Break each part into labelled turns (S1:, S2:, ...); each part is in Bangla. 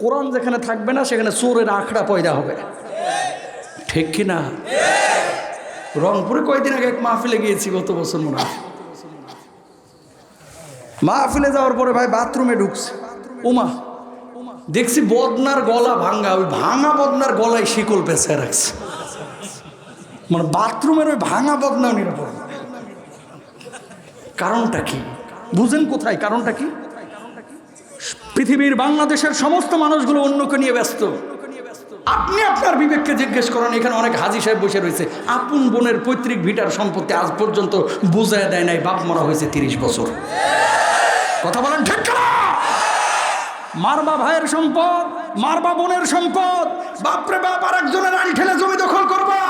S1: কোরআন যেখানে থাকবে না, সেখানে চোরের আখড়া পয়দা হবে। ঠিক কি না? রংপুরে কয়দিন আগে এক মাহফিলে গিয়েছি গত বছর মনে হয়। মাহফিলে যাওয়ার পরে ভাই বাথরুমে ঢুকছে। উমা, দেখছি বদনার গলা ভাঙ্গা, ওই ভাঙা বদনার গলায় শিকল পেঁচে রাখছে। মানে বাথরুমের ওই ভাঙা বদনা নিরাপদ। কারণটা কি? বুঝেন কোথায় কারণটা কি? পৃথিবীর বাংলাদেশের সমস্ত মানুষগুলো অন্যকে নিয়ে ব্যস্ত। আপনি আপনার বিবেককে জিজ্ঞেস করেন, এখানে অনেক হাজি সাহেব বসে রয়েছে। আপন বোনের পৈতৃক ভিটার সম্পত্তি আজ পর্যন্ত বুঝায় দেয় নাই, বাপ মরা হয়েছে তিরিশ বছর। কথা বলেন ঠিক মারবা ভাইয়ের সম্পদ, মারবা বোনের সম্পদ, বাপরে বাপ আর একজনের আইন ঠেলে জমি দখল করবা।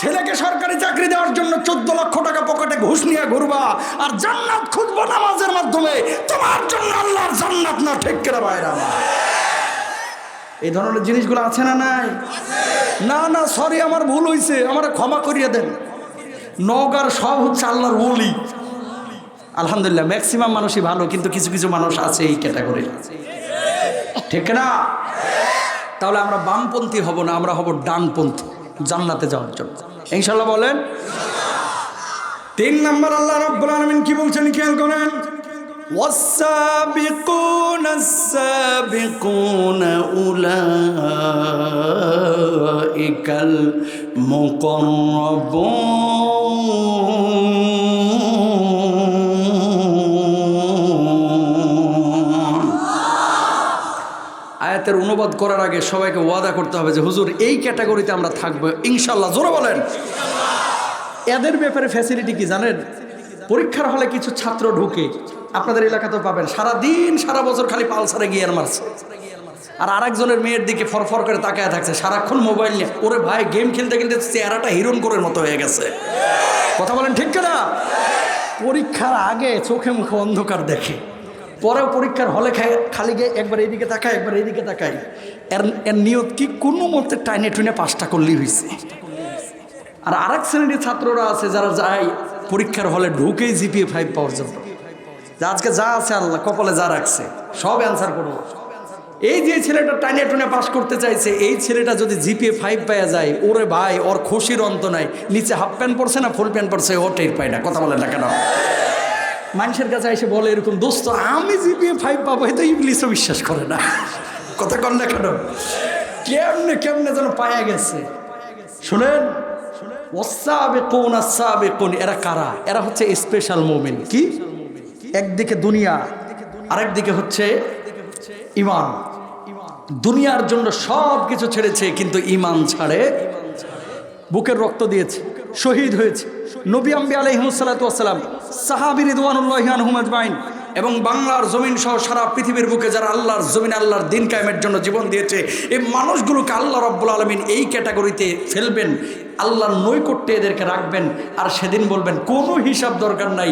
S1: ছেলেকে সরকারি চাকরি দেওয়ার জন্য চোদ্দ লক্ষ টাকা পকেটে ঘুষ নিয়ে ঘুরবা আর জান্নাত খুঁজবো নামাজের মাধ্যমে, তোমার জন্য আল্লাহর জান্নাত না, ঠিক কেনা বাইরা এই ধরনের জিনিসগুলো আছে না নাই? না না সরি আমার ভুল হয়েছে আমার ক্ষমা করিয়ে দেন। নগার সব হচ্ছে আল্লাহর ওলি। আলহামদুলিল্লাহ ম্যাক্সিমাম মানুষই ভালো, কিন্তু কিছু কিছু মানুষ আছে এই ক্যাটাগরি ঠিক না তাহলে আমরা বামপন্থী হব না, আমরা হব ডানপন্থী, জান্নাতে যাওয়ার জন্য। ইনশাল্লাহ বলেন তিন নম্বর আল্লাহ রব্বুল আলামিন কি বলছেন খেয়াল করেন والسابقون السابقون أولئك المقربون আয়াতের অনুবাদ করার আগে সবাইকে ওয়াদা করতে হবে যে, হুজুর, এই ক্যাটাগরিতে আমরা থাকব। ইনশাল্লাহ জোরে বলেন। এদের ব্যাপারে ফ্যাসিলিটি কি জানেন? পরীক্ষার হলে কিছু ছাত্র ঢুকে, আপনাদের এলাকাতেও পাবেন সারা দিন সারা বছর খালি পালসারে গিয়ার মারছে। আর আরেকজনের মেয়ের দিকে ফরফর করে তাকায় থাকছে, সারাক্ষণ মোবাইল নিয়ে। ওরে ভাই, গেম খেলতে খেলতে চেহারাটা হিরোন করের মতো হয়ে গেছে। কথা বলেন ঠিক না পরীক্ষার আগে চোখে মুখে অন্ধকার দেখে। পরেও পরীক্ষার হলে খায়, খালি গিয়ে একবার এইদিকে তাকায়, একবার এইদিকে তাকায়। এর এর নিয়ত কি কোনো মতে টাইনে টুইনে পাঁচটা করলেই হয়েছে আর আরেক শ্রেণির ছাত্ররা আছে যারা যায় পরীক্ষার হলে ঢুকেই জিপিএ ফাইভ পাওয়ার জন্য। আজকে যা আছে আল্লাহ কপালে যা রাখছে, সব অ্যান্সার করব এই যে ছেলেটা টাইনে টুনে পাস করতে চাইছে, এই ছেলেটা যদি জিপিএ ফাইভ পাওয়া যায়, ওরে ভাই, ওর খুশির অন্ত নাই। নিচে হাফ প্যান্ট পরছে না ফুল প্যান্ট পরছে, ও টের পায় না। কথা বলে না কেন? মানুষের কাছে এসে বলে এরকম, দোস্ত, আমি জিপিএ ফাইভ পাবো হয়তো ইংলিশও বিশ্বাস করে না। কথা কন না কেন? কেমনে কেমনে যেন পায়া গেছে। শুনেন ওসাবে কোন আসাবে কোন এরা কারা? এরা হচ্ছে স্পেশাল মোমেন্ট কি? একদিকে দুনিয়া, আরেকদিকে হচ্ছে ইমান। দুনিয়ার জন্য সব কিছু ছেড়েছে, কিন্তু ইমান ছাড়ে, বুকের রক্ত দিয়েছে। শহীদ হয়েছে। নবী আম্বি আলহিমসালাতাম সাহাবি রিদওয়ানুল্লাহান এবং বাংলার জমিন সহ সারা পৃথিবীর বুকে যারা আল্লাহর জমিন আল্লাহর দিন কায়েমের জন্য জীবন দিয়েছে, এই মানুষগুলোকে আল্লাহ রব্বুল আলমিন এই ক্যাটাগরিতে ফেলবেন, আল্লাহর নৈকট্যে এদেরকে রাখবেন, আর সেদিন বলবেন, কোনো হিসাব দরকার নাই,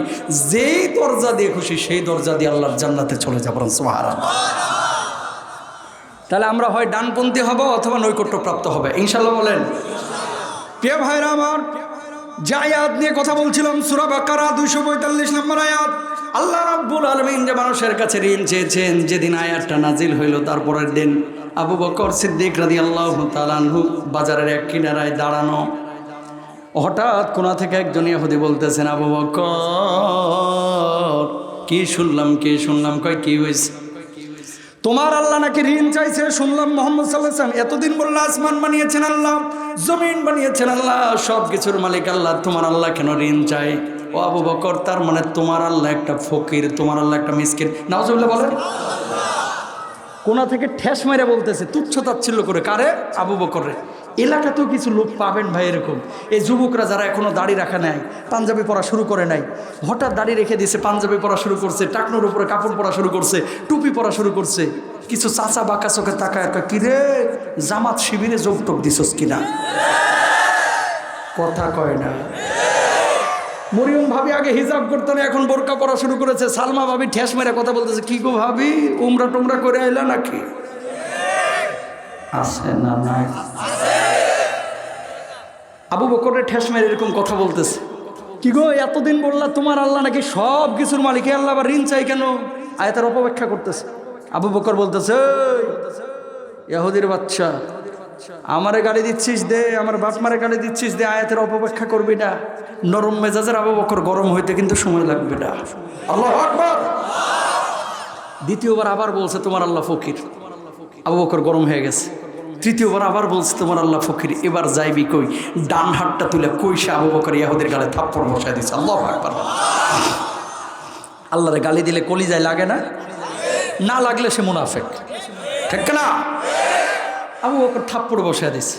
S1: যেই দরজা দিয়ে খুশি সেই দরজা দিয়ে আল্লাহর জান্নাতে চলে যাবেন সোহারা তাহলে আমরা হয় ডানপন্থী হব অথবা নৈকট্যপ্রাপ্ত হবে ইনশাল্লাহ বলেন। প্রিয় ভাইরা আমার, যে আয়াত নিয়ে কথা বলছিলাম, সুরা বাকারা দুইশো পঁয়তাল্লিশ নম্বর আয়াত, আল্লাহ রাব্বুল আলমিন যে মানুষের কাছে ঋণ চেয়েছেন, যেদিন আয়াতটা নাজিল হইল, তারপরের দিন আবু বকর সিদ্দিক রাদি আল্লাহ তালানহু বাজারের এক কিনারায় দাঁড়ানো। হঠাৎ কোনা থেকে একজন ইহুদি বলতেছেন, আবু বকর, কি শুনলাম কি শুনলাম? কয়, কি হয়েছে তোমার আল্লাহ নাকি ঋণ চাইছে? শুনলাম মোহাম্মদ সাল্লাহাম এতদিন বলল আসমান বানিয়েছেন আল্লাহ, জমিন বানিয়েছেন আল্লাহ সব কিছুর মালিক আল্লাহ, তোমার আল্লাহ কেন ঋণ চাই ও আবু বকর, তার মানে তোমার আল্লাহ একটা ফকির, তোমার আল্লাহ একটা মিসকিন। নাওজুল্লাহ বলেন। কোনা থেকে ঠেস মেরে বলতেছে, তুচ্ছ তাচ্ছিল্য করে, কারে? আবু বকরে এলাকাতেও কিছু লোক পাবেন ভাই এরকম। এই যুবকরা যারা এখনও দাড়ি রাখা নেয় পাঞ্জাবি পরা শুরু করে নাই হঠাৎ দাড়ি রেখে দিয়েছে পাঞ্জাবি পরা শুরু করছে টাকনোর উপরে কাপড় পরা শুরু করছে টুপি পরা শুরু করছে। কিছু চাচা বাঁকা চোখে তাকা কয়, কিরে জামাত শিবিরে যোগ টোক দিছস কিনা? কথা কয় না। মরিয়ম ভাবি আগে হিজাব করতো না এখন বোরকা পরা শুরু করেছে। সালমা ভাবি ঠেস মেরে কথা বলতেছে কি গো ভাবি উমরা টুমরা করে আইলা নাকি? আছে না নাই? আবু বকরের ঠেস মেরে এরকম কথা বলতেছে। কি গো এতদিন বললা তোমার আল্লাহ নাকি সব কিছুর মালিক আল্লাহ আবার ঋণ চাই কেন? আয়াতের অপব্যাখ্যা করতেছে। আবু বকর বলতেছে "এই, ইয়াহুদির বাচ্চা আমারে গালি দিচ্ছিস দে আমার বাপ মারে গালি দিচ্ছিস দে আয়াতের অপব্যাখ্যা করবি না। নরম মেজাজের আবু বকর গরম হইতে কিন্তু সময় লাগবে না। আল্লাহ দ্বিতীয়বার আবার বলছে তোমার আল্লাহ ফকির। আবু বকর গরম হয়ে গেছে। তৃতীয়বার আবার বলছে, তোমার আল্লাহ ফকির, এবার যাইবি কই? ডান হাতটা তুলে কই আবু বকর ইয়াহুদের গালে থাপ্পড় বসায় দিচ্ছে আল্লাহ আকবার। আল্লাহরে গালি দিলে কলি যায় লাগে না? না লাগলে সে মুনাফেক। ঠিক না আবু বকর থাপ্পড় বসায় দিছে।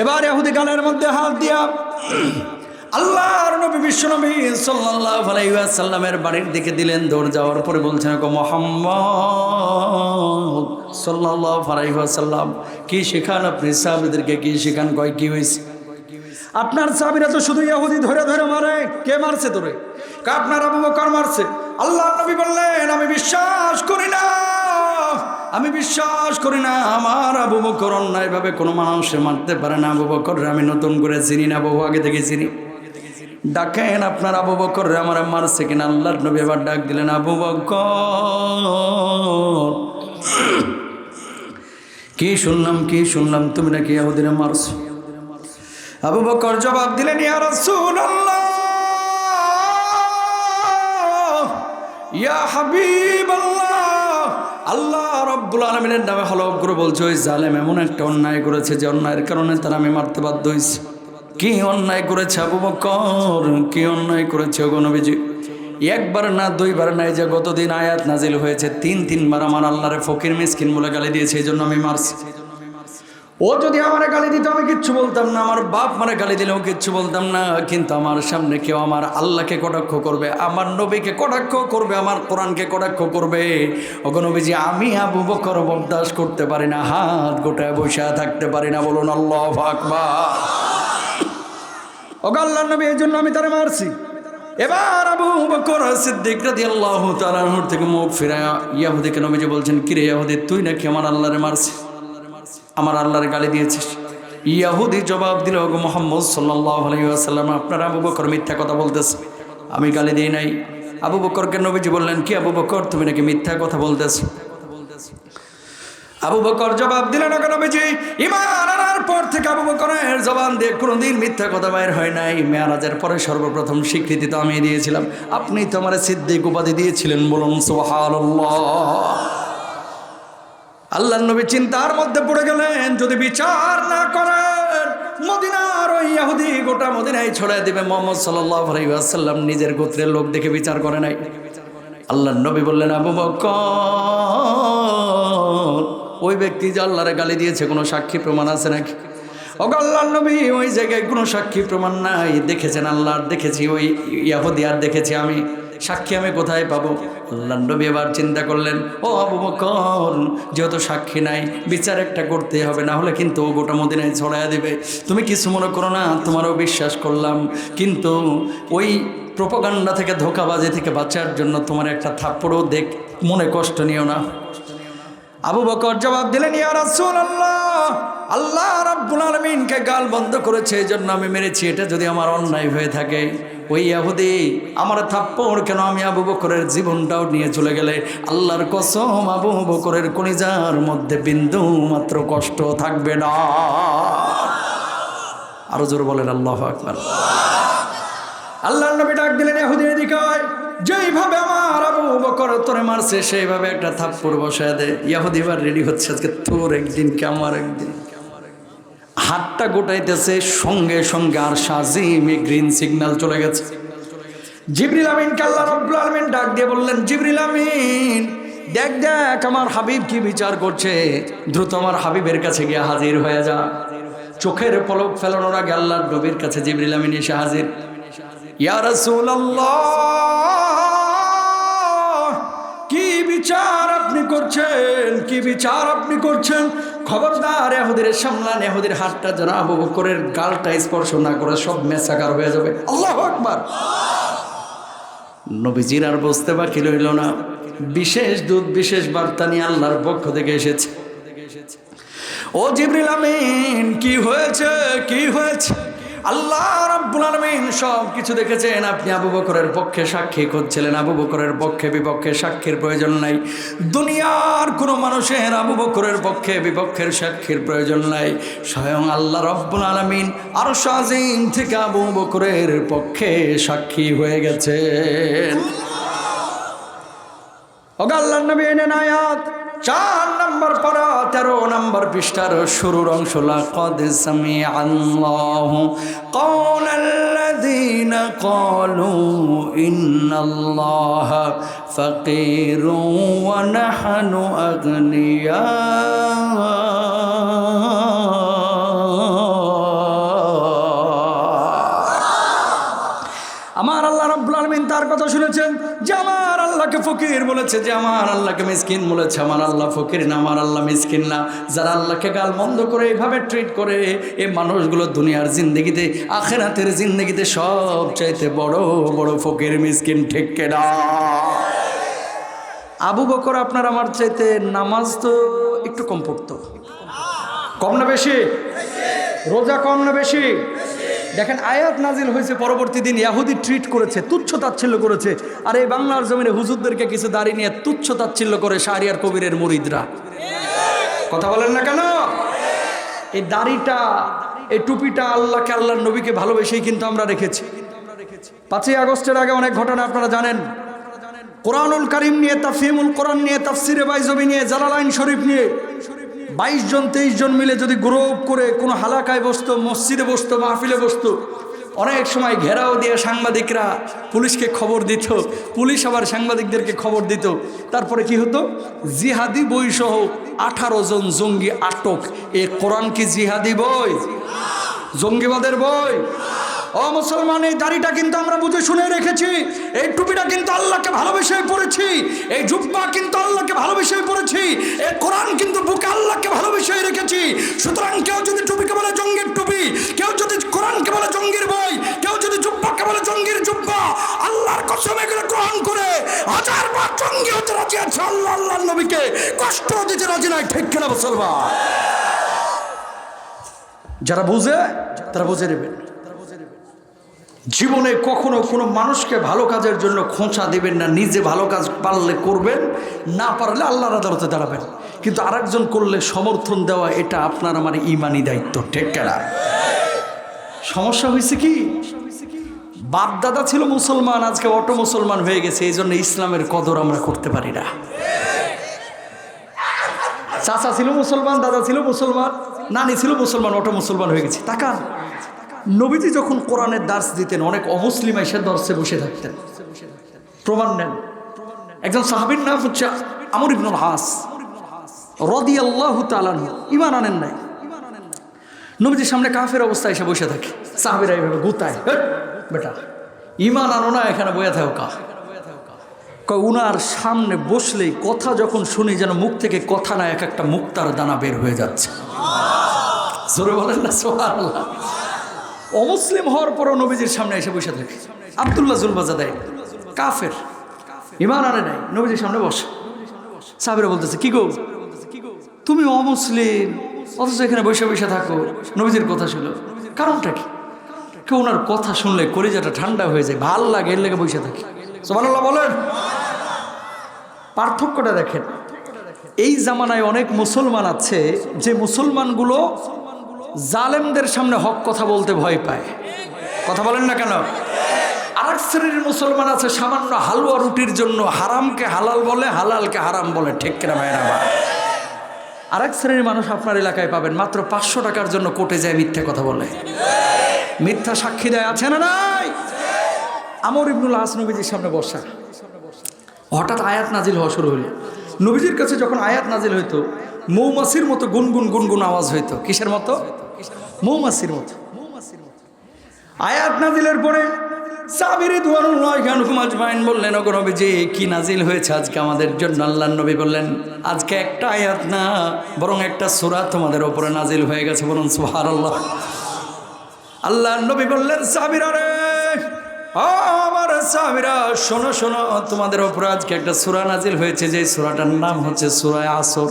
S1: এবার ইয়াহুদি গালের মধ্যে হাত দিয়া আল্লাহর নবী বিশ্ব নবী সাল্লাল্লাহু আলাইহি বাড়ির দিকে দিলেন, দৌড় যাওয়ার পরে বলছেন মোহাম্মদ সাল্লাল্লাহু আলাইহি ওয়াসাল্লাম, কি শেখান আপনি? সাহাবীদেরকে কি শেখান? কয়, কি হয়েছে আপনার সাহাবীরা তো শুধু ইহুদি ধরে ধরে মারে। কে মারছে তোরে? আপনার আবু বকর মারছে? আল্লাহ নবী বললেন, আমি বিশ্বাস করি না। আমি বিশ্বাস করি না, আমার আবু বকর অন্যায়ভাবে কোনো মানুষে মারতে পারে না। আবু বকর আমি নতুন করে চিনি না, বহু আগে থেকে চিনি। ডাকেন আপনার আবু বকর আমার মারছে কিনা? আল্লাহর নবী এবার ডাক দিলেন, আবু বকর, কি শুনলাম কি শুনলাম? তুমি নাকি ইহুদিরা মারছো? আবু বকর জবাব দিলেন, ইয়া রাসূলুল্লাহ, ইয়া আল্লাহ রব্বুল আলমিনের নামে হলফ করে বলছে, ওই জালেম এমন একটা অন্যায় করেছে যে অন্যায়ের কারণে তারা আমি মারতে বাধ্য হয়েছি কি অন্যায় করেছে আবু বকর? কি অন্যায় করেছে গণবিজি একবার না, দুইবার নাই যে গতদিন আয়াত নাজিল হয়েছে, তিন, তিনবার আমার আল্লাহরে ফকির মিসকিন বলে গালি দিয়েছে, এই জন্য আমি মারছি। ও যদি আমার গালি দিত, আমি কিচ্ছু বলতাম না। আমার বাপ মারে গালি দিলেও কিচ্ছু বলতাম না। কিন্তু আমার সামনে কেউ আমার আল্লাহকে কটাক্ষ করবে, আমার নবীকে কটাক্ষ করবে, আমার কোরআনকে কটাক্ষ করবে। ওগো নবীজি, আমি আবু বকর বরদাস্ত করতে পারি না, হাত গোটায় বসে থাকতে পারি না, বলুন আল্লাহ আকবার। ওগো নবী এই জন্য আমি তারে মারছি। এবার আবু বকর সিদ্দিক রাদিয়াল্লাহু তাআলার থেকে মুখ ফিরায়, ইয়াহুদিকে নবীজি বলছেন, কিরে ইয়াহুদি, তুই নাকি আমার আল্লাহরে মারছিস? আমার আল্লাহর গালি দিয়েছিস? ইয়াহুদি জবাব দিল, ওগো মোহাম্মদ সাল্লাহ আলাইসাল্লাম আপনার আবু বকর মিথ্যা কথা বলতেছে আমি গালি দিই নাই। আবু বকরকে নবীজি বললেন, কি আবু বকর, তুমি নাকি মিথ্যা কথা বলতেছো? আবু বকর জবাব দিলেন নবীজি? ইমান আনার পর থেকে আবু বকরের জবান দিয়ে কোনোদিন মিথ্যা কথা বাইর হয় নাই। মেয়ারাজের পরে সর্বপ্রথম স্বীকৃতি তো আমি দিয়েছিলাম। আপনি তো আমার সিদ্দিক উপাধি দিয়েছিলেন বলুন, সুবহানাল্লাহ। আল্লাহ নবী চিন্তার মধ্যে পড়ে গেলেন, যদি বিচার না করেন, মদিনার ওই ইহুদি গোটা মদিনায় ছড়াই দিবে। মোহাম্মদ সাল্লাহ আলাইসাল্লাম নিজের গোত্রের লোক দেখে বিচার করে নাই। আল্লাহ নবী বললেন, আবু বকর ওই ব্যক্তি যে আল্লাহরে গালি দিয়েছে, কোনো সাক্ষী প্রমাণ আছে নাকি? ওগো আল্লাহ নবী ওই জায়গায় কোনো সাক্ষী প্রমাণ নাই। দেখেছেন আল্লাহর, দেখেছি ওই ইয়াহুদি, আর দেখেছি আমি। সাক্ষী আমি কোথায় পাবো? আল্লাহ নবী এবার চিন্তা করলেন, ও আবু বকর, যেহেতু সাক্ষী নাই, বিচার একটা করতে হবে, না হলে কিন্তু ও গোটা মদিনায় ছড়াইয়া দেবে। তুমি কিছু মনে করো না, তোমারও বিশ্বাস করলাম। কিন্তু ওই প্রোপাগান্ডা থেকে ধোকাবাজি থেকে বাঁচার জন্য তোমার একটা থাপ্পড়ও দেখ, মনে কষ্ট নিও না। আবু বকর জবাব দিলেন আল্লাহ রাব্বুল আলামিনকে গাল বন্ধ করেছে এই জন্য আমি মেরেছি। এটা যদি আমার অন্যায় হয়ে থাকে, ওই ইহুদি, আমার থাপ্পড় কেন আমি আবু বকরের জীবনটাও নিয়ে চলে গেলে? আল্লাহর কসম, আবু বকরের কলিজার মধ্যে বিন্দু মাত্র কষ্ট থাকবে না। আরও জোর বলেন, আল্লাহ আকবার। আল্লাহর নবী ডাক দিলেন, ইহুদি এদিকে আয়। যেইভাবে আমার আবু বকর তোরে মারছে, সেইভাবে একটা থাপ্পড় বসায় দে। ইয়াহুদি এবার রেডি হচ্ছে আজকে, তোর একদিন কে আমার একদিন? হাতটা গোটাইতেছে, সঙ্গে সঙ্গে আর সাজিমে গ্রিন সিগন্যাল চলে গেছে। জিবরিল আমিন কাল্লা রব্বুল আলমিন ডাক দিয়ে বললেন, জিবরিল আমিন, দেখ দেখ, আমার হাবিব কি বিচার করছে? দ্রুত আমার হাবিবের কাছে গিয়ে হাজির হয়ে যা। চোখের পলক ফেলানোর আগে আল্লাহর নবীর কাছে জিবরিল আমিন এসে হাজির। কি বিচার আপনি করছেন? কি বিচার আপনি করছেন? খবরদার এহুদের সামলান, এহুদের হাতটা যেন আবু বকরের গালটা স্পর্শ না করে সব মেসাকার হয়ে যাবে। আল্লাহ আকবার। নবীজির আর বুঝতে বাকি রইল না। বিশেষ দূত, বিশেষ বার্তা নিয়ে আল্লাহর পক্ষ থেকে এসেছে। ও জিবরিল আমিন, কি হয়েছে? কি হয়েছে? আল্লাহ রাব্বুল আলামিন সব কিছু দেখেছেন। আপনি আবু বকরের পক্ষে সাক্ষী করছিলেন আবু বকরের পক্ষে বিপক্ষে সাক্ষীর প্রয়োজন নাই। দুনিয়ার কোনো মানুষের আবু বকরের পক্ষে বিপক্ষের সাক্ষীর প্রয়োজন নাই। স্বয়ং আল্লাহ রব্বুল আলামিন আর সাজিম থেকে আবু বকরের পক্ষে সাক্ষী হয়ে গেছেন। ওগাল্লার নবী এনেন আয়াত চার নম্বর পারা তেরো নম্বর পৃষ্ঠার শুরুর অংশ। লাকদ কলু ইন্নাল্লাহ ফকির ওয়া আমার আল্লাহ রাব্বুল আলামিন তার কথা শুনেছেন যে আমার আল্লাহকে ফকির বলেছে, যে আমার আল্লাহকে মিসকিন বলেছে। আমার আল্লাহ ফকির না, আমার আল্লাহ মিসকিন না। যারা আল্লাহকে গাল বন্ধ করে এইভাবে ট্রিট করে এই মানুষগুলো দুনিয়ার জিন্দগিতে, আখেরাতের জিন্দগিতে সব চাইতে বড় বড় ফকির, মিসকিন, ঠিক কেনা আবু বকর, আপনার আমার চাইতে নামাজ তো একটু কম পড়তো। কম না বেশি? রোজা কম না বেশি? দেখেন আয়াত নাজিল হয়েছে পরবর্তী দিন, ইয়াহুদি ট্রিট করেছে, তুচ্ছ তাচ্ছিল্য করেছে। আর এই বাংলার জমিনে হুজুরদেরকে কিছু দাড়ি নিয়ে তুচ্ছ তাচ্ছিল্য করে শাহরিয়ার কবিরের মুরিদরা। কথা বলেন না কেন? এই দাড়িটা, এই টুপিটা আল্লাহকে, আল্লাহর নবীকে ভালোবেসেই কিন্তু আমরা রেখেছি। পাঁচই আগস্টের আগে অনেক ঘটনা আপনারা জানেন। কোরআনুল করিম নিয়ে তাফিমুল কোরআন নিয়ে, তাফসিরে বাইজবি নিয়ে, জালালাইন শরীফ নিয়ে বাইশ জন, তেইশ জন মিলে যদি গ্রুপ করে কোনো হালাকায় বসতো, মসজিদে বসতো, মাহফিলে বসতো, অনেক সময় ঘেরাও দিয়ে সাংবাদিকরা পুলিশকে খবর দিত, পুলিশ আবার সাংবাদিকদেরকে খবর দিত। তারপরে কি হতো? জিহাদি বইসহ আঠারো জন জঙ্গি আটক। এ কোরআন কি জিহাদি বই? জঙ্গিবাদের বই? ও মুসলমান, এই দাড়িটা কিন্তু আমরা বুঝে শুনে রেখেছি। এই টুপিটা কিন্তু আল্লাহকে ভালোবেসে পড়েছি এই জুব্বা কিন্তু আল্লাহকে ভালোবেসে পড়েছি এই কোরআন কিন্তু বুকে আল্লাহকে ভালোবেসে রেখেছি। সুতরাং কেউ যদি টুপিকে বলে জঙ্গির টুপি, কেউ যদি কোরআনকে বলে জঙ্গির বই, কেউ যদি জুব্বাকে বলে জঙ্গির জুব্বা, আল্লাহর কসম এগুলো গ্রহণ করে হাজার বার জঙ্গি হতে রাজি আছে আল্লাহ আল্লাহ নবীকে। কষ্ট দিতে রাজি নয় ঠিক কিনা মুসলমান? যারা বুঝে, তারা বুঝে নেবেন। জীবনে কখনো কোনো মানুষকে ভালো কাজের জন্য খোঁচা দেবেন না, নিজে ভালো কাজ পারলে করবেন, না পারলে আল্লাহর আদালতে দাঁড়াবেন। কিন্তু আরেকজন করলে সমর্থন দেওয়া, এটা আপনার আমার ইমানি দায়িত্ব, ঠিক কেনা সমস্যা হয়েছে কি? বাপ দাদা ছিল মুসলমান, আজকে অটো মুসলমান হয়ে গেছে এই জন্য ইসলামের কদর আমরা করতে পারি না। চাচা ছিল মুসলমান, দাদা ছিল মুসলমান, নানি ছিল মুসলমান, অটো মুসলমান হয়ে গেছে। তাকান নবীজি যখন কোরআনের দার্স দিতেন অনেক অমুসলিম এসে দর্শে বসে থাকতেন। প্রমাণ নেন। একজন সাহাবির নাম হচ্ছে আমর ইবনুল হাস রদি আল্লাহ তালান ইমান আনেন নাই। নবীজির সামনে কাফের অবস্থায় এসে বসে থাকে। সাহাবিরা এইভাবে গুতায় "হেট, বেটা ইমান আনো না এখানে বয়ে থাকো কা। উনার সামনে বসলেই কথা যখন শুনি যেন মুখ থেকে কথা না এক একটা মুক্তার দানা বের হয়ে যাচ্ছে। জোরে বলেন না সোহাল্লাহ অমুসলিম হওয়ার পরও নবীজির সামনে এসে বসে থাকে। আবদুল্লাহ জুলবাজাদাই কাফের। ইমান আনে নাই, নবীজির সামনে বসে। সাহাবিরা বলতেছে, কি গো? তুমি অমুসলিম, অথচ এখানে বসে বসে থাকো। নবীজির কথা শুনো কারণটা কি? কেউ ওনার কথা শুনলে কলিজাটা ঠান্ডা হয়ে যায়, ভালো লাগে, এর লেগে বসে থাকি। সোমানুল্লাহ বলেন। পার্থক্যটা দেখেন, এই জামানায় অনেক মুসলমান আছে যে মুসলমানগুলো জালেমদের সামনে হক কথা বলতে ভয় পায়। কথা বলেন না কেন? আরেক শ্রেণির মুসলমান আছে, সামান্য হালুয়া রুটির জন্য হারামকে হালাল বলে, হালালকে হারাম বলে। ঠিক কিনা ভাইরা বা আরেক শ্রেণির মানুষ আপনার এলাকায় পাবেন, মাত্র পাঁচশো টাকার জন্য কোর্টে যায় মিথ্যে কথা বলে। মিথ্যা সাক্ষী দেয়, আছে না নাই? আমর ইবনুল হাস নবীজির সামনে বসা। হঠাৎ আয়াত নাজিল হওয়া শুরু হলো। নবীজির কাছে যখন আয়াত নাজিল হইতো মৌমাছির মতো গুনগুন গুনগুন আওয়াজ হইতো। কিসের মতো? মৌমাছির মতো। আয়াত নাজিলের পরে সাবিরি দুয়ারুল্লাহ খানুকুম আজমাইন বললেন, ওগো নবীজি, কি নাজিল হয়েছে আজকে আমাদের জন্য? আল্লাহ নবী বললেন, আজকে একটা আয়াত না, বরং একটা সূরা তোমাদের ওপরে নাজিল হয়ে গেছে বলুন, সুবহানাল্লাহ। আল্লাহ নবী বললেন, সাবিরা রে আমার সাবিরা, শোনো শোনো, তোমাদের ওপর আজকে একটা সুরা নাজিল হয়েছে যে সূরাটার নাম হচ্ছে সুরায় আসর।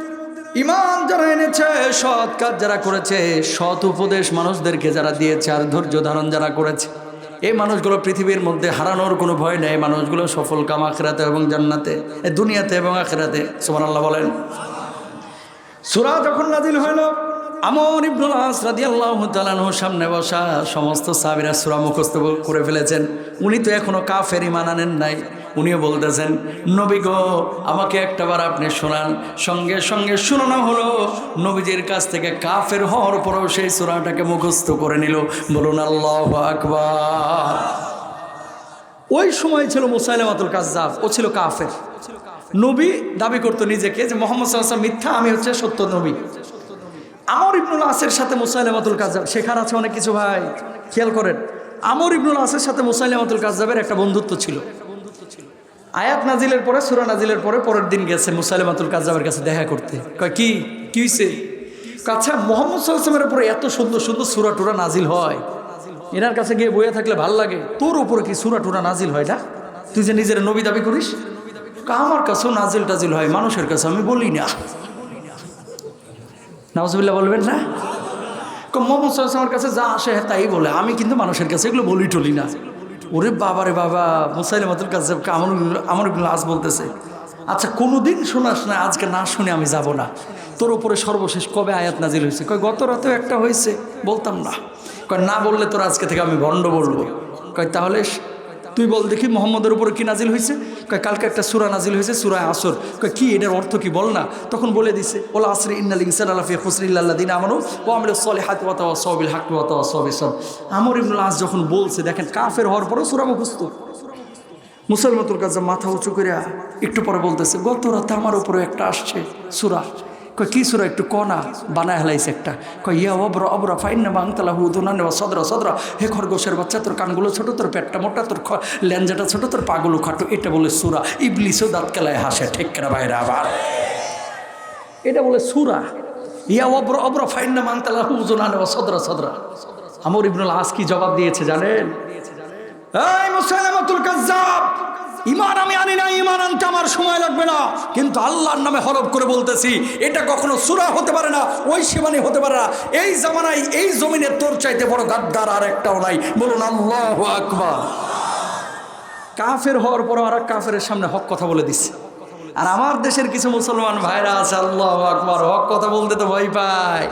S1: ইমান যারা এনেছে, সৎ কাজ যারা করেছে, সৎ উপদেশ মানুষদেরকে যারা দিয়েছে আর ধৈর্য ধারণ যারা করেছে, এই মানুষগুলো পৃথিবীর মধ্যে হারানোর কোনো ভয় নেই। মানুষগুলো সফল কাম আখেরাতে এবং জান্নাতে দুনিয়াতে এবং আখেরাতে সুমান আল্লাহ বলেন। সুরা যখন নাজিল হইল, আমর ইবনুল আস রাদিয়াল্লাহু তাআলার সামনে বসা সমস্ত সাহাবীরা সুরা মুখস্থ করে ফেলেছেন। উনি তো এখনও কাফের ঈমান আনেন নাই। উনিও বলতেছেন, নবী গো, আমাকে একটাবার আপনি শোনান। সঙ্গে সঙ্গে শোনানো হলো, নবীজির কাছ থেকে কাফের হওয়ার পরেও সেই সূরাটাকে মুখস্থ করে নিল। বলুন, আল্লাহু আকবার। ওই সময় ছিল মুসাইলামাতুল কাজ্জাব ও ছিল কাফের। নবী দাবি করতো নিজেকে যে মোহাম্মদ সাল্লাহ মিথ্যা, আমি হচ্ছে সত্য নবী। আমর ইবনুল আসের সাথে মুসাইলামাতুল কাজ্জাব শেখার আছে অনেক কিছু ভাই, খেয়াল করেন। আমর ইবনুল আসের সাথে মুসাইলামাতুল কাজ্জাবের একটা বন্ধুত্ব ছিল। আয়াত নাজিলের পরে, সুরা নাজিলের পরে, পরের দিন গেছে মুসাইলামাতুল কাজ্জাবের কাছে দেখা করতে। কয়, কি? কি হয়েছে আচ্ছা মোহাম্মদ সাল্লামের উপরে এত সুন্দর সুন্দর সুরা, টুরা নাজিল হয়। এনার কাছে গিয়ে বইয়ে থাকলে ভালো লাগে। তোর উপরে কি সুরা, টুরা নাজিল হয় না তুই যে নিজের নবী দাবি করিস? আমার কাছেও নাজিল টাজিল হয়, মানুষের কাছে আমি বলি না। নওয়াজবিল্লা বলবেন না? মোহাম্মদ সাল্লাহ আমার কাছে যা আসে হ্যাঁ তাই বলে। আমি কিন্তু মানুষের কাছে এগুলো বলি টলি না। ওরে বাবা রে বাবা, মুসাইল মাতুল কাছে আমার আমার আজ বলতেছে আচ্ছা কোনোদিন শোনাস না, আজকে না শুনে আমি যাব না। তোর ওপরে সর্বশেষ কবে আয়াত নাজিল হয়েছে? কয়, গত রাতেও একটা হয়েছে, বলতাম না। কয়, না বললে তোর আজকে থেকে আমি ভণ্ড বলব। কয়, তাহলে তুই বল দেখি মোহাম্মদের উপরে কি নাজিল হয়েছে? কালকে একটা সুরা নাজিল হয়েছে, সুরা আসর। কয়, কি, এটার অর্থ কি বল না? তখন বলে দিছে ওলা আসরি ইন্নাল ইনসান আলাফি খুসরিল্লাহ দিন আমানু ও আমলে সলে হাত ওয়াতা সবিল হাক ওয়াতা সবিল সব আমর ইবনুল আস যখন বলছে, দেখেন কাফের হওয়ার পরেও সুরা মুখস্থ। মুসলমাতুর কাছে মাথা উঁচু করে একটু পরে বলতেছে, গত রাতে আমার উপরে একটা আসছে সুরা। কয়, কি সুরা একটু কনা বানায় হেলাইছে একটা। কয়, ইয়া অব্র অব্র ফাইন না বাংতালা হু দুনা নেওয়া সদরা সদরা। হে খরগোশের বাচ্চা, তোর কানগুলো ছোট, তোর পেটটা মোটা, তোর ল্যাঞ্জাটা ছোট, তোর পাগুলো খাটো। এটা বলে সুরা। ইবলিসও দাঁত কেলায় হাসে। ঠিক কেনা বাইরে আবার? এটা বলে সুরা। ইয়া অব্র অব্র ফাইন না বাংতালা হু দুনা নেওয়া সদরা সদরা। আমর ইবনুল আস কি জবাব দিয়েছে জানেন? এই মুসাইলামাতুল কাজ্জাব! ইমান আমি আনি না ইমান আনতে আমার সময় লাগবে না। কিন্তু আল্লাহর নামে হরফ করে বলতেছি, এটা কখনো সুরা হতে পারে না, ওই সেবানি হতে পারে না। এই জামানায়, এই জমিনে তোর চাইতে বড় গাদ্দার আর একটাও নাই। বলুন, আল্লাহ আকবার। কাফের হওয়ার পর আর কাফের সামনে হক কথা বলে দিচ্ছে আর আমার দেশের কিছু মুসলমান ভাইরা আছে, আল্লাহ আকবার, হক কথা বলতে তো ভয় পায়।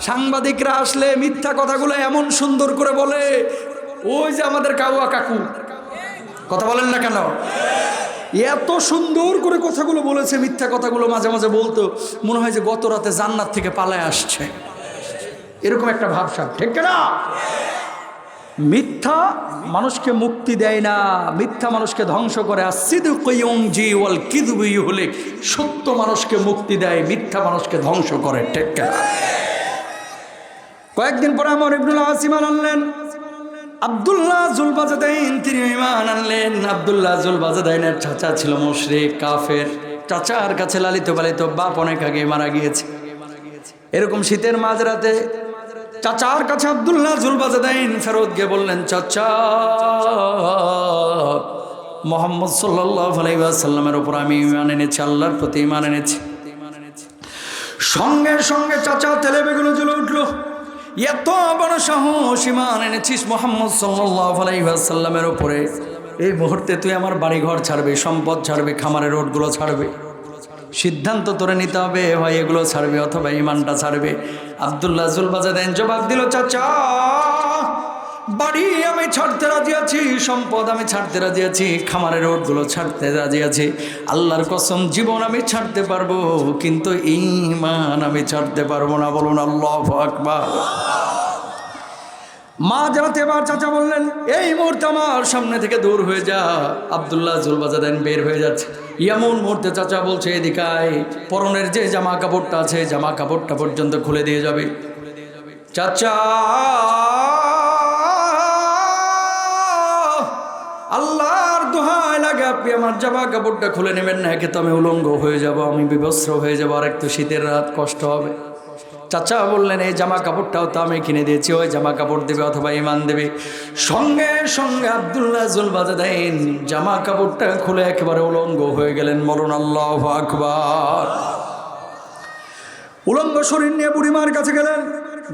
S1: সাংবাদিকরা আসলে মিথ্যা কথাগুলো এমন সুন্দর করে বলে, ওই যে আমাদের কাউয়া কাকু। কথা বলেন না কেন? এত সুন্দর করে কথাগুলো বলেছে, মিথ্যা কথাগুলো মাঝে মাঝে বলতো, মনে হয় যে গত রাতে জান্নাত থেকে পালায় আসছে। এরকম একটা ভাবসাব, ঠিক না মিথ্যা মানুষকে মুক্তি দেয় না, মিথ্যা মানুষকে ধ্বংস করে। হলে সত্য মানুষকে মুক্তি দেয়, মিথ্যা মানুষকে ধ্বংস করে, ঠিক কয়েকদিন পরে আমার ইবনুল আসিমান আনলেন আবদুল্লাহ জুলবাজাদাইন, তিনি ইমান আনলেন। আবদুল্লাহ জুলবাজাদাইনের চাচা ছিল মুশরিক, কাফের। চাচার কাছে লালিত পালিত বাপ অনেক আগে মারা গিয়েছে। এরকম শীতের মাঝরাতে চাচার কাছে আবদুল্লাহ জুলবাজাদাইন ফেরত গিয়ে বললেন, চাচা, মোহাম্মদ সাল্লাহ আলাইসাল্লামের ওপর আমি ইমান এনেছি, আল্লাহর প্রতি ইমান এনেছি। সঙ্গে সঙ্গে চাচা তেলে বেগুলো জ্বলে উঠল। এত বড় সাহস ইমান এনেছিস মোহাম্মদ সাল্লাইসাল্লামের ওপরে এই মুহূর্তে তুই আমার বাড়িঘর ছাড়বে, সম্পদ ছাড়বে, খামারের রোডগুলো ছাড়বে। সিদ্ধান্ত তোরে নিতে হবে হয় এগুলো ছাড়বে অথবা ইমানটা ছাড়বে। আবদুল্লাহ জুলবাজাদেন জবাব দিল, চাচা। বাড়ি আমি ছাড়তে রাজি আছি, সম্পদ আমি ছাড়তে রাজি আছি, খামারের রোডগুলো ছাড়তে রাজি আছি। আল্লাহর কসম, জীবন আমি ছাড়তে পারব, কিন্তু ইমান আমি ছাড়তে পারব না, বলুন আল্লাহ আকবার। মা জানাতে এবার চাচা বললেন, এই মুহূর্তে আমার সামনে থেকে দূর হয়ে যা, আবদুল্লাহ জুলবাজাদেন বের হয়ে যাচ্ছে। এমন মুহূর্তে চাচা বলছে এদিকায় পরনের যে জামা কাপড়টা আছে, জামা কাপড়টা পর্যন্ত খুলে দিয়ে যাবে। চাচা আল্লাহর দোহাই লাগে আপনি আমার জামা কাপড়টা খুলে নেবেন না, একে তো আমি উলঙ্গ হয়ে যাব, আমি বিবস্ত্র হয়ে যাব আর একটু শীতের রাত, কষ্ট হবে। চাচা বললেন, এই জামা কাপড়টাও তো আমি কিনে দিয়েছি, ওই জামা কাপড় দেবে অথবা ইমান দেবে। সঙ্গে সঙ্গে আবদুল্লাহ জুল বাজে দেন, জামা কাপড়টা খুলে একেবারে উলঙ্গ হয়ে গেলেন, মরণ আল্লাহ আকবার। উলঙ্গ শরীর নিয়ে বুড়িমার কাছে গেলেন,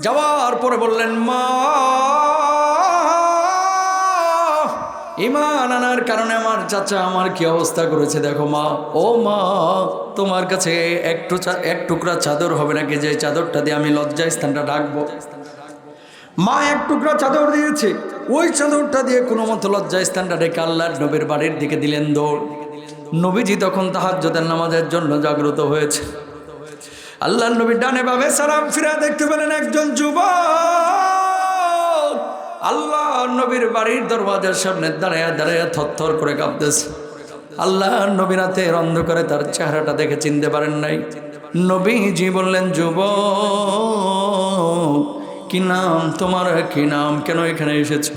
S1: যাওয়ার পরে বললেন, মা ইমান আনার কারণে আমার চাচা আমার কি অবস্থা করেছে দেখো মা। ও মা, তোমার কাছে একটু এক টুকরা চাদর হবে নাকি? যে চাদরটা দিয়ে আমি লজ্জা স্থানটা ডাকবো মা এক টুকরা চাদর দিয়েছে। ওই চাদরটা দিয়ে কোনো মতো লজ্জা স্থানটা ডেকে আল্লাহর নবীর বাড়ির দিকে দিলেন দৌড়। নবীজি তখন তাহাজ্জুদের নামাজের জন্য জাগ্রত হয়েছে। আল্লাহ নবী ডানে বাবে সালাম ফিরা দেখতে পেলেন একজন যুবক। আল্লাহ নবীর বাড়ির দরওয়াজার সামনে দাঁড়ায় দাঁড়ায় থরথর করে কাঁপতেছে। আল্লাহ নবী রন্ধ অন্ধকারে তার চেহারাটা দেখে চিনতে পারেন নাই। নবীজি বললেন যুব কি নাম তোমার? কি নাম? কেন এখানে এসেছে?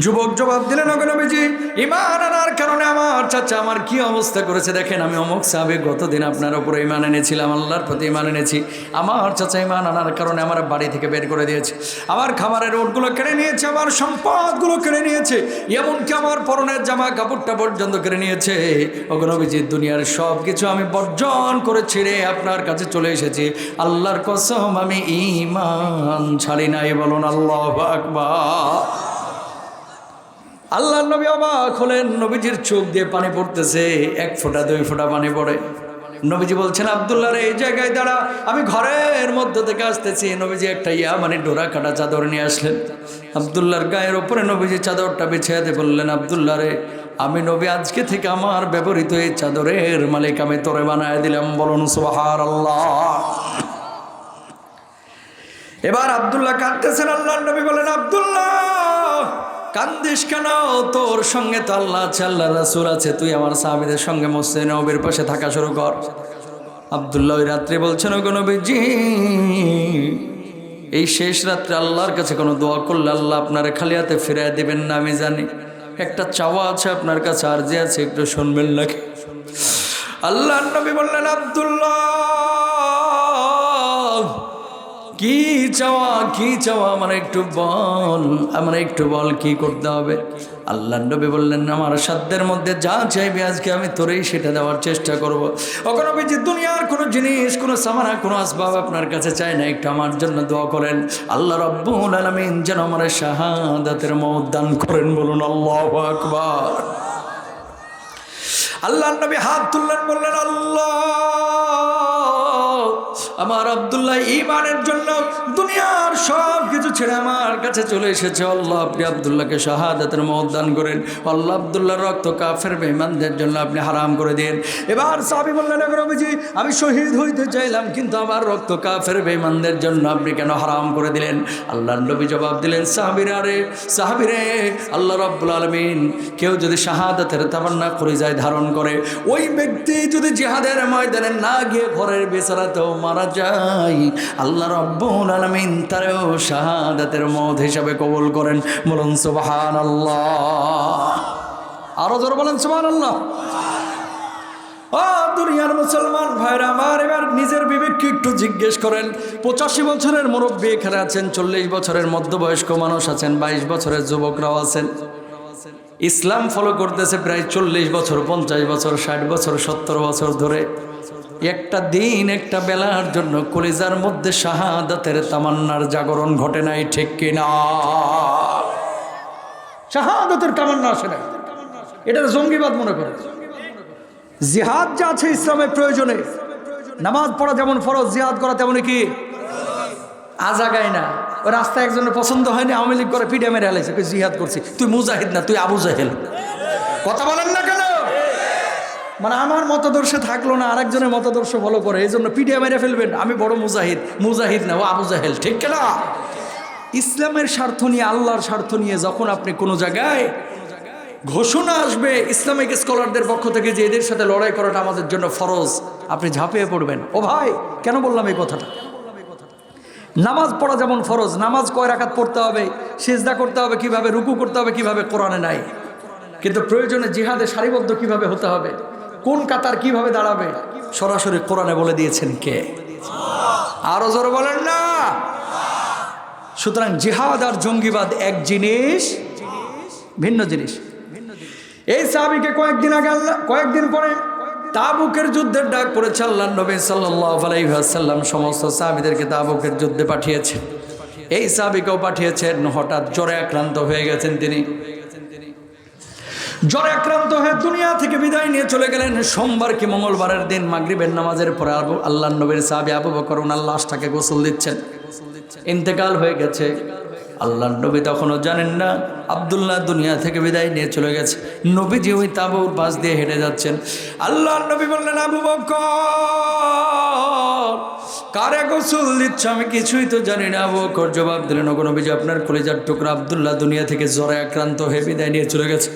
S1: যুবক জবাব দিলেন নবীজি ইমান আনার কারণে আমার চাচা আমার কি অবস্থা করেছে দেখেন, আমি অমুক সাহেব, গতদিন আপনার উপরে ইমান এনেছিলাম, আল্লাহর প্রতি ইমান এনেছি। আমার চাচা ইমান আনার কারণে আমার বাড়ি থেকে বের করে দিয়েছে। আমার খাবারের ওটগুলো কেড়ে নিয়েছে, আমার সম্পদগুলো কেড়ে নিয়েছে, এমনকি আমার পরনের জামা কাপড়টা পর্যন্ত কেড়ে নিয়েছে। ওকে নবীজি, দুনিয়ার সব কিছু আমি বর্জন করে ছেড়ে আপনার কাছে চলে এসেছি। আল্লাহর কসম, আমি ইমান ছাড়ি নাই, বলুন আল্লাহ আকবার। আল্লাহ নবী অবাক হলেন, নবীজির চোখ দিয়ে পানি পড়তেছে, এক ফোঁটা, দুই ফোঁটা পানি পড়ে। নবীজি বলছেন আবদুল্লাহর এই জায়গায় দাঁড়া, আমি ঘরের মধ্য থেকে আসতেছি। নবীজি একটা ইয়া মানে ডোরা কাটা চাদর নিয়ে আসলেন। আবদুল্লাহর গায়ের ওপরে নবীজি চাদরটা বিছাইতে বললেন, আবদুল্লাহ রে, আমি নবী, আজকে থেকে আমার ব্যবহৃত এই চাদরের মালিক আমি তোরে বানায় দিলাম, বলুন সোহার আল্লাহ এবার আব্দুল্লাহ কাঁদতেছেন আল্লাহ নবী বলেন, আব্দুল্লাহ কান্দিস কেন? তোর সঙ্গে তো আল্লাহ আছে, আল্লাহ রাসুল আছে। তুই আমার সাহাবিদের সঙ্গে মসজিদ নবীর পাশে থাকা শুরু কর। আবদুল্লাহ ওই রাত্রে বলছেন, ওগো নবীজি, এই শেষ রাত্রে আল্লাহর কাছে কোনো দোয়া করলে আল্লাহ আপনার খালি হাতে ফিরিয়ে দেবেন না, আমি জানি। একটা চাওয়া আছে আপনার কাছে, আর যে আছে একটু শুনবেন নাকি? আল্লাহ নবী বললেন, আব্দুল্লাহ কি চাওয়া কি চাওয়া, আমার একটু বল, আমার একটু বল, কি করতে হবে? আল্লাহ নবী বললেন, আমার সাধ্যের মধ্যে যা চাইবে আজকে আমি তোরেই সেটা দেওয়ার চেষ্টা করব। ওখানে যে দুনিয়ার কোনো জিনিস, কোনো সামানা, কোনো আসবাব আপনার কাছে চাই না, একটু আমার জন্য দোয়া করেন। আল্লাহ রব্বুল আলমিন যেন আমার শাহাদাতের মত দান করেন বলুন, আল্লাহ আকবার। আল্লাহ নবী হাত তুললেন, বললেন, আল্লাহ আমার আব্দুল্লাহ ইমানের জন্য দুনিয়ার সব কিছু ছেড়ে আমার কাছে চলে এসেছে। আল্লাহ আপনি আবদুল্লাহকে শাহাদাতের মত দান করেন। আল্লাহ আবদুল্লাহর রক্ত কাফের বেঈমানদের জন্য আপনি হারাম করে দিন। এবার সাহাবি বললেন রবিজি আমি শহীদ হইতে চাইলাম, কিন্তু আমার রক্ত কাফের বেঈমানদের জন্য আপনি কেন হারাম করে দিলেন? আল্লাহ নবী জবাব দিলেন, সাহাবিরা রে, সাহাবিরে, আল্লাহ রব্বুল আলমিন কেউ যদি শাহাদাতের তামান্না করে যায় ধারণ করে, ওই ব্যক্তি যদি জিহাদের ময়দানে না গিয়ে ঘরের বেচারাতেও মারা যায়। আল্লাহ রব্বুল আলমিন তারেও শাহাদাতের মত হিসাবে কবুল করেন। বলুন সুবাহান আল্লাহ আরও জোর বলেন সুবাহান আল্লাহ দুনিয়ার মুসলমান ভাইরা আমার, এবার নিজের বিবেককে একটু জিজ্ঞেস করেন। পঁচাশি বছরের মুরব্বী এখানে আছেন, চল্লিশ বছরের মধ্যবয়স্ক মানুষ আছেন, বাইশ বছরের যুবকরাও আছেন। ইসলাম ফলো করতেছে প্রায় চল্লিশ বছর, পঞ্চাশ বছর, ষাট বছর, সত্তর বছর ধরে। একটা দিন, একটা বেলার জন্য কলিজার মধ্যে শাহাদাতের তামান্নার জাগরণ ঘটে নাই, ঠিক কিনা শাহাদাতের তামান্না আসে নাই। এটা জঙ্গিবাদ মনে করে। জিহাদ যা আছে ইসলামের প্রয়োজনে, নামাজ পড়া যেমন ফরজ, জিহাদ করা তেমনই কি? আজাগায় না। ওই রাস্তায় একজনের পছন্দ হয়নি, আওয়ামী লীগ করে পিডিয়া মেরে হেলাইছে জিহাদ করছি। তুই মুজাহিদ না, তুই আবু জাহেল। কথা বলেন না মানে আমার মতাদর্শে থাকল না, আরেকজনের মতাদর্শ ফলো করে এই জন্য পিডিয়া মেরে ফেলবেন। আমি বড় মুজাহিদ মুজাহিদ না, ও আবু জাহেল, ঠিক কেনা? ইসলামের স্বার্থ নিয়ে, আল্লাহর স্বার্থ নিয়ে যখন আপনি কোনো জায়গায় ঘোষণা আসবে, ইসলামিক স্কলারদের পক্ষ থেকে যে এদের সাথে লড়াই করাটা আমাদের জন্য ফরজ, আপনি ঝাঁপিয়ে পড়বেন। ও ভাই, কেন বললাম এই কথাটা? নামাজ পড়া যেমন ফরজ, নামাজ কয় রাখাত পড়তে হবে, সেজদা করতে হবে, কীভাবে রুকু করতে হবে, কীভাবে কোরআনে নাই। কিন্তু প্রয়োজনে জিহাদে সারিবদ্ধ কীভাবে হতে হবে? কোন কাতার কীভাবে দাঁড়াবে? সরাসরি কোরআনে বলে দিয়েছেন কে? আরও জোর বলেন না। সুতরাং জিহাদ আর জঙ্গিবাদ এক জিনিস, ভিন্ন জিনিস। এই সাহাবিকে কয়েকদিন আগে আল্লাহ কয়েকদিন পরে তাবুকের যুদ্ধের ডাক পড়েছে আল্লাহ নবী আলাইসাল্লাম সমস্ত সাহাবিদেরকে তাবুকের যুদ্ধে পাঠিয়েছেন এই সাহাবিকেও পাঠিয়েছেন। হঠাৎ জ্বরে আক্রান্ত হয়ে গেছেন তিনি। জ্বরে আক্রান্ত হয়ে দুনিয়া থেকে বিদায় নিয়ে চলে গেলেন সোমবার কি মঙ্গলবারের দিন মাগরিবের নামাজের পরে আবু আল্লাহ নবীর সাহাবি আবু বকর ওনার লাশটাকে গোসল দিচ্ছেন। ইন্তেকাল হয়ে গেছে। আল্লাহ নবী তখনও জানেন না, আবদুল্লাহ দুনিয়া থেকে বিদায় নিয়ে চলে গেছে। নবীজি ওই তাবুর পাশ দিয়ে হেঁটে যাচ্ছেন। আল্লাহ নবী বললেন, আবু বকর, কারে গোসল দিচ্ছ? আমি কিছুই তো জানি না, আবু বকর। জবাব দিলেন, ওগো নবীজি, আপনার কলেজার টুকরা আবদুল্লাহ দুনিয়া থেকে জ্বরে আক্রান্ত হয়ে বিদায় নিয়ে চলে গেছে।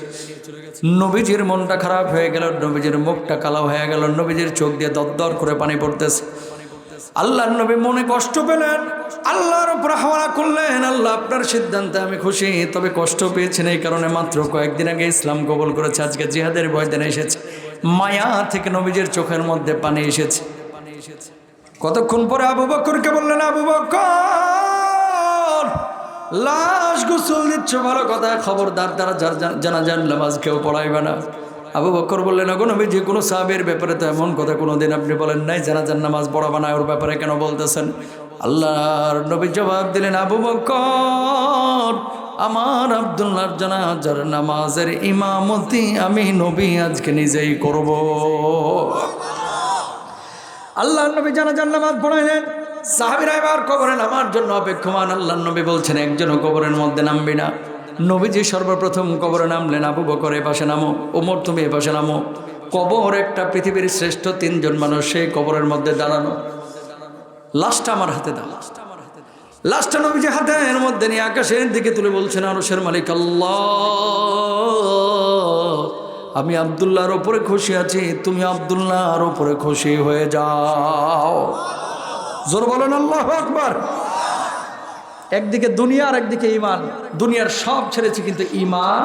S1: নবীজির মনটা খারাপ হয়ে গেল, নবীজির মুখটা কালো হয়ে গেল, নবীজির চোখ দিয়ে দরদর করে পানি পড়তেছে। আল্লাহর নবী মনে কষ্ট পেলেন, আল্লাহর উপর হাওয়া করলেন, আল্লাহ আপনার সিদ্ধান্তে আমি খুশি, তবে কষ্ট পেয়েছেন এই কারণে মাত্র কয়েকদিন আগে ইসলাম কবল করেছে, আজকে জিহাদের বয়দিন এসেছে। মায়া থেকে নবীজের চোখের মধ্যে পানি এসেছে। কতক্ষণ পরে আবু বকরকে বললেন, আবু বকর! লাশ গোসল দিচ্ছ, ভালো কথা, খবরদার দ্বারা জানা যান নামাজ কেউ পড়াইবে না। আবু বকর বললেন এখন নবী, যে কোনো সাহাবের ব্যাপারে তো এমন কথা কোনো দিন আপনি বলেন নাই জানা যান নামাজ পড়াবে না, ওর ব্যাপারে কেন বলতেছেন? আল্লাহর নবী জবাব দিলেন, আবু বকর, আমার আবদুল্লাহর জানাজার নামাজের ইমামতি আমি নবী আজকে নিজেই করব। আল্লাহর নবী জানাজার নামাজ পড়াইলেন। সাহাবিরা এবার কবরে নামার জন্য অপেক্ষমান আল্লাহ নবী বলছেন, একজনও কবরের মধ্যে নামবি না। নবীজি সর্বপ্রথম কবরে নামলেন, আবু বকর, এ পাশে নামো, ওমর, তুমি এ পাশে নামো। কবর একটা পৃথিবীর শ্রেষ্ঠ তিনজন মানুষ সেই কবরের মধ্যে দাঁড়ানো। লাশটা আমার হাতে দাও। লাশটা নবীজি হাতে এর মধ্যে নিয়ে আকাশের দিকে তুলে বলছেন, আরশের মালিক আল্লাহ, আমি আবদুল্লাহর ওপরে খুশি আছি, তুমি আবদুল্লাহর ওপরে খুশি হয়ে যাও। জোর বলেন আল্লাহ আকবার। একদিকে দুনিয়া আর একদিকে ইমান দুনিয়ার সব ছেড়েছে কিন্তু ইমান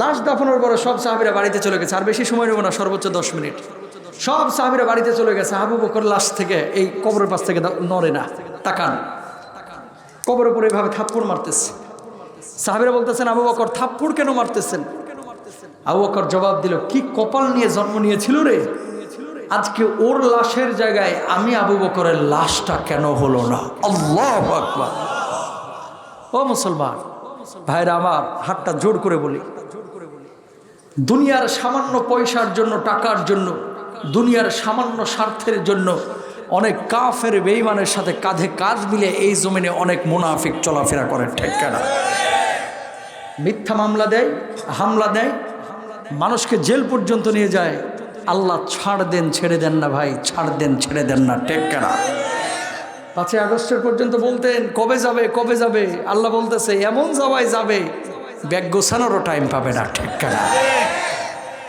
S1: লাশ দাফনের পরে সব সাহাবিরা বাড়িতে চলে গেছে। আর বেশি সময় নেব না, সর্বোচ্চ দশ মিনিট। সব সাহাবিরা বাড়িতে চলে গেছে। আবু বকর লাশ থেকে, এই কবরের পাশ থেকে নড়ে না, তাকান। কবরের উপরে এভাবে থাপ্পড় মারতেছে। সাহাবিরা বলতেছেন, আবু বকর, থাপ্পড় কেন মারতেছেন? আবু বকর জবাব দিল, কি কপাল নিয়ে জন্ম নিয়েছিল রে? আজকে ওর লাশের জায়গায় আমি আবু বকরের লাশটা কেন হলো না? আল্লাহ আকবার। ও মুসলমান, ভাইরা আমার, হাতটা জোর করে বলি। দুনিয়ার সামান্য পয়সার জন্য, টাকার জন্য, দুনিয়ার সামান্য স্বার্থের জন্য অনেক কাফের বেইমানের সাথে কাঁধে কাঁধ মিলে এই জমিনে অনেক মুনাফিক চলাফেরা করে, ঠিক কেনা মিথ্যা মামলা দেয়, হামলা দেয়, মানুষকে জেল পর্যন্ত নিয়ে যায় আল্লাহ ছাড় দেন, ছেড়ে দেন না ভাই, ছাড় দেন, ছেড়ে দেন না, টেক কেনা পাঁচই আগস্টের পর্যন্ত বলতেন, কবে যাবে কবে যাবে? আল্লাহ বলতেছে, এমন যাওয়ায় যাবে, ব্যাগ গোছানোরও টাইম পাবে না ঠিক কেনা